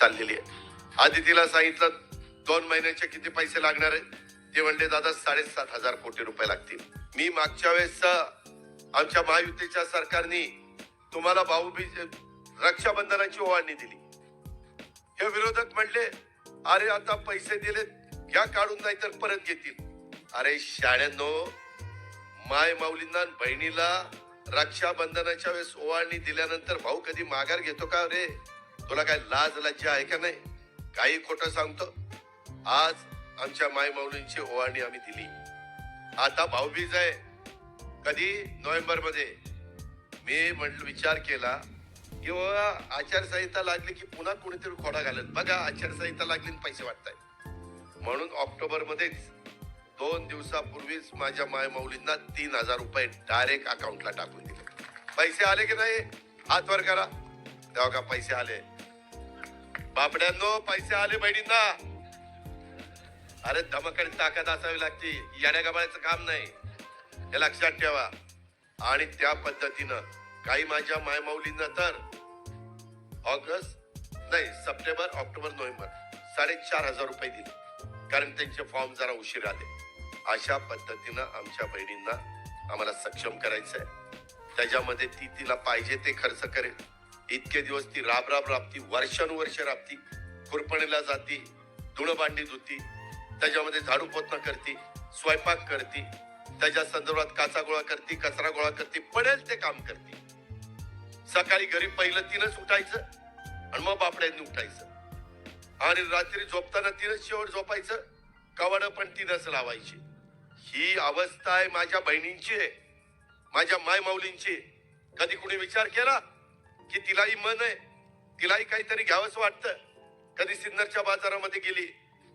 चाललेली आहे. आधी तिला सांगितलं दोन महिन्याचे किती पैसे लागणार आहे? ते म्हणले दादा साडेसात हजार कोटी रुपये लागतील. मी मागच्या वेळेस आमच्या महायुतीच्या सरकारने तुम्हाला भाऊबीज रक्षाबंधनाची ओवाळणी दिली. हे विरोधक म्हणले अरे आता पैसे दिले घ्या काढून नाही तर परत घेतील. अरे शाळ्यांनो माय माऊलींना बहिणीला रक्षाबंधनाच्या वेळेस ओवाळणी दिल्यानंतर भाऊ कधी माघार घेतो का रे? तुला काय लाज लाजी आहे का नाही? काही खोटं सांगतो. आज आमच्या माय माऊलींची ओवाळणी आम्ही दिली. आता भाऊबीज आहे. कधी? नोव्हेंबरमध्ये मी म्हटलं विचार केला की बाबा आचारसंहिता लागली की पुन्हा कोणीतरी खोडा घालत. बघा आचारसंहिता लागली आणि पैसे वाटताय म्हणून ऑक्टोबर मध्येच दोन दिवसापूर्वीच माझ्या माय माऊलींना तीन हजार रुपये डायरेक्ट अकाउंटला टाकून दिले. पैसे आले की नाही? हात वर करा. तेव्हा का पैसे आले? बापड्यांनो पैसे आले बहिणींना. अरे धमकडे ताकद असावी लागते. येण्या गमायचं काम नाही. हे लक्षात ठेवा. आणि त्या पद्धतीनं काही माझ्या मायमाऊलींना तर ऑगस्ट नाही सप्टेंबर ऑक्टोबर नोव्हेंबर साडेचार हजार रुपये दिले. कारण त्यांचे फॉर्म जरा उशीर आले. अशा पद्धतीनं आमच्या बहिणींना आम्हाला सक्षम करायचं आहे त्याच्यामध्ये ती तिला पाहिजे ते खर्च करेल. इतके दिवस ती राब राब राबती वर्षानुवर्ष राबती खुरपणीला जाती धुणं धुती त्याच्यामध्ये झाडू पोतना करती स्वयंपाक करती त्याच्या संदर्भात काचा गोळा करती कचरा गोळा करती पडेल ते काम करती. सकाळी घरी पहिलं तिनंच उठायचं आणि मग बापड्यांनी उठायचं. आणि रात्री झोपताना तिनंच शेवट झोपायचं कवड पण तिनंच लावायची. ही अवस्था आहे माझ्या बहिणींची आहे माझ्या माय माऊलींची कधी कुणी विचार केला? की तिलाही मन आहे. तिलाही काहीतरी घ्यावंच वाटतं. कधी सिन्नरच्या बाजारामध्ये गेली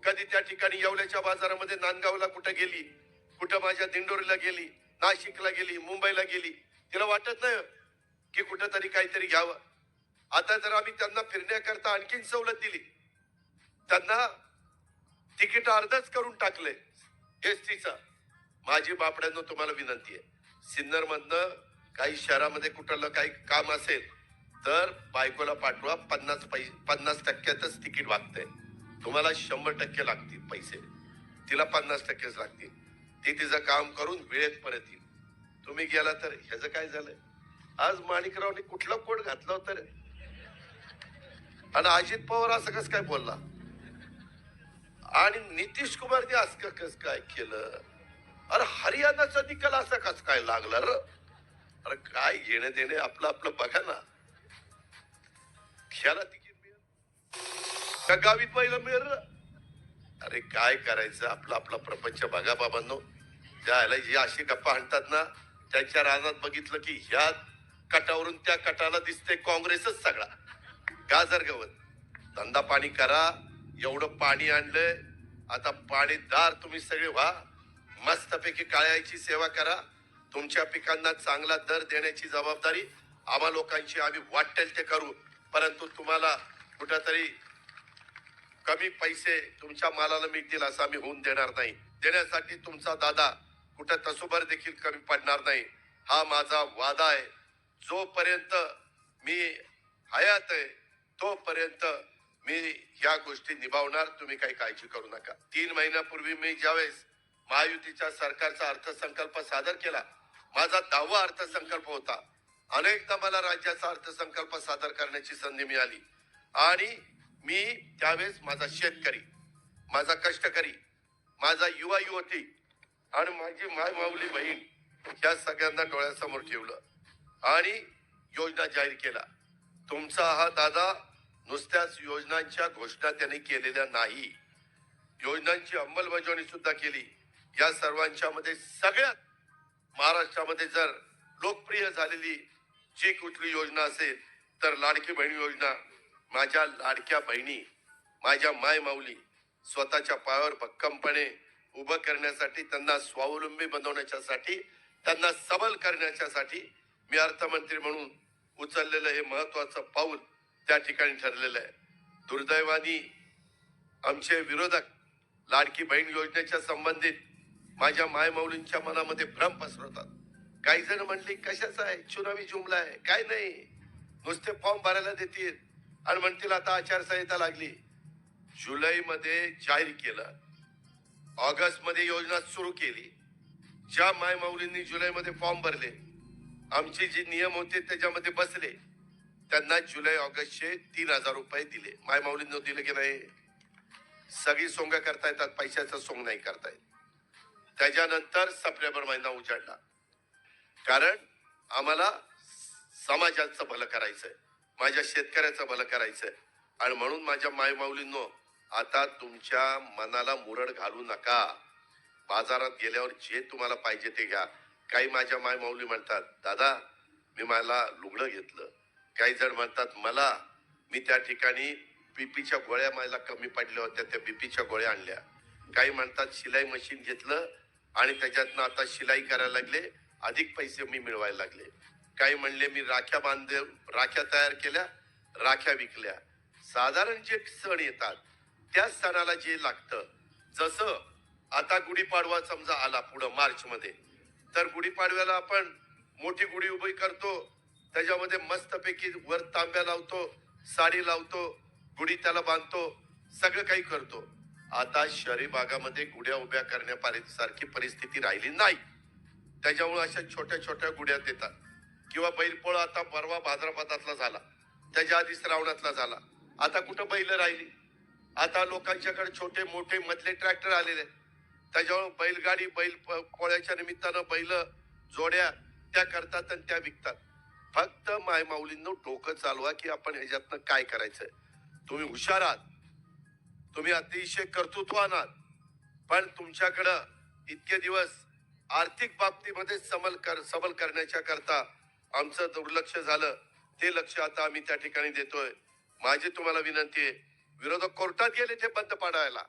कधी त्या ठिकाणी येवल्याच्या बाजारामध्ये नांदगावला कुठं गेली कुठं माझ्या दिंडोरीला गेली नाशिकला गेली मुंबईला गेली तिला वाटत नाही हो की कुठं तरी काहीतरी घ्यावं. आता जर आम्ही त्यांना फिरण्याकरता आणखीन सवलत दिली त्यांना तिकीट अर्धच करून टाकले एस टीचा माझी बापड्यांना तुम्हाला विनंती आहे. सिन्नर मधनं काही शहरामध्ये कुठलं काही काम असेल तर बायकोला पाठवा पन्नास पैसे पन्नास टक्क्यातच तिकीट वागतंय. तुम्हाला शंभर टक्के लागतील पैसे. तिला पन्नास टक्केच लागतील. ती तिचं काम करून वेळेत परत येईल. तुम्ही गेला तर ह्याचं काय झालंय आज माणिकरावने कुठला कोट घातला होता रे? आणि अजित पवार असं कस काय बोलला? आणि नितीश कुमारने असं कस काय केलं? अरे हरियाणाचा निकाल असा कस काय लागला र? अरे काय घेणे देणे आपलं आपलं बघा ना. कशाला तिकीट मिळेल. का गावीत पहिलं मिळेल? अरे काय करायचं? आपलं आपला प्रपंच बघा बाबांनो. ज्याला जी अशी गप्पा आणतात ना त्यांच्या रानात बघितलं की ह्या कटावरून त्या कटाला दिसते काँग्रेसच सगळा. गाजर गवत? धंदा पाणी करा एवढं पाणी आणलंय. आता पाणीदार तुम्ही सगळे व्हा. मस्तपैकी काळ्याची सेवा करा. तुमच्या पिकांना चांगला दर देण्याची जबाबदारी आम्हा लोकांची आम्ही वाटेल ते करू. परंतु तुम्हाला कुठंतरी कमी पैसे तुमच्या मालाला मिळतील असं आम्ही होऊन देणार नाही. देण्यासाठी तुमचा दादा कुठं तसोबर देखील कमी पडणार नाही. हा माझा वादा आहे. जोपर्यंत मी हयात आहे तोपर्यंत मी ह्या गोष्टी निभावणार. तुम्ही काही काळजी करू नका. तीन महिन्यापूर्वी मी ज्यावेळेस महायुतीच्या सरकारचा अर्थसंकल्प सादर केला माझा दहावा अर्थसंकल्प होता. अनेकदा मला राज्याचा अर्थसंकल्प सादर करण्याची संधी मिळाली. आणि मी त्यावेळेस माझा शेतकरी माझा कष्टकरी माझा युवा युवती आणि माझी माय माऊली बहीण या सगळ्यांना डोळ्यासमोर ठेवलं आणि योजना जाहीर केला. तुमचा हा दादा नुसत्याच योजनांच्या घोषणा त्यांनी केलेल्या नाही. योजनांची अंमलबजावणी सुद्धा केली. या सर्वांच्या मध्ये सगळ्यात महाराष्ट्रामध्ये जर लोकप्रिय झालेली जी कुठली योजना असेल तर लाडकी बहीण योजना माझ्या लाडक्या बहिणी माझ्या माय माऊली स्वतःच्या पायावर भक्कमपणे उभं करण्यासाठी त्यांना स्वावलंबी बनवण्याच्यासाठी त्यांना सबल करण्याच्यासाठी मी अर्थमंत्री म्हणून उचललेलं हे महत्वाचं पाऊल त्या ठिकाणी ठरलेलं आहे. दुर्दैवानी आमचे विरोधक लाडकी बहीण योजनेच्या संबंधित माझ्या मायमाऊलींच्या मनामध्ये भ्रम पसरवतात. काही जण म्हणले कशाचा आहे? चुनावी जुमला आहे. काय नाही. नुसते फॉर्म भरायला देतील. आणि म्हणतील आता आचारसंहिता लागली. जुलैमध्ये जाहीर केलं. ऑगस्टमध्ये योजना सुरू केली. ज्या माय माऊलींनी जुलैमध्ये फॉर्म भरले आमचे जे नियम होते त्याच्यामध्ये बसले त्यांना जुलै ऑगस्टचे तीन हजार रुपये दिले. माय माऊलींना दिले की नाही? सगळी सोंगा करता येतात पैशाचा सोंग नाही करता येत. त्याच्यानंतर सप्टेंबर महिना उजाडला. कारण आम्हाला समाजाचं भलं करायचंय माझ्या शेतकऱ्याचं भलं करायचंय. आणि म्हणून माझ्या मायमाऊलींनो आता तुमच्या मनाला मुरड घालू नका. बाजारात गेल्यावर जे तुम्हाला पाहिजे ते घ्या. काही माझ्या मायमाऊली म्हणतात दादा मी मला लुगडं घेतलं. काही जण म्हणतात मला मी त्या ठिकाणी बीपीच्या गोळ्या मला कमी पडल्या होत्या त्या बीपीच्या गोळ्या आणल्या. काही म्हणतात शिलाई मशीन घेतलं आणि त्याच्यातनं आता शिलाई करायला लागले अधिक पैसे मी मिळवायला लागले. काही म्हणले मी राख्या बांधले राख्या तयार केल्या राख्या विकल्या. साधारण जे सण येतात त्या सणाला जे लागतं जसं आता गुढीपाडवा समजा आला पुढं मार्च मध्ये तर गुढीपाडव्याला आपण मोठी गुढी उभी करतो त्याच्यामध्ये मस्तपैकी वर तांब्या लावतो साडी लावतो गुढी त्याला बांधतो सगळं काही करतो. आता शहरी भागामध्ये गुढ्या उभ्या करण्यासारखी परिस्थिती राहिली नाही. त्याच्यामुळे अशा छोट्या छोट्या गुड्या देतात. किंवा बैलपोळा आता परवा भाद्रपदातला झाला. त्याच्या आधी श्रावणातला झाला. आता कुठं बैल राहिली? आता लोकांच्याकडे छोटे मोठे मधले ट्रॅक्टर आलेले. आहेत. बैलगाडी बैल प- पोळ्याच्या निमित्तानं बैल जोड्या त्या करतात आणि त्या विकतात. फक्त माय माऊलींनो डोकं चालवा की आपण ह्याच्यातनं काय करायचंय. तुम्ही हुशार आहात. तुम्ही अतिशय कर्तृत्वान आहात. पण तुमच्याकडं इतके दिवस आर्थिक बाबतीमध्ये समल कर सबल करण्याच्या करता आमचं दुर्लक्ष झालं. ते लक्ष आता आम्ही त्या ठिकाणी देतोय. माझी तुम्हाला विनंती आहे विरोधक कोर्टात गेले ते बंद पाडायला.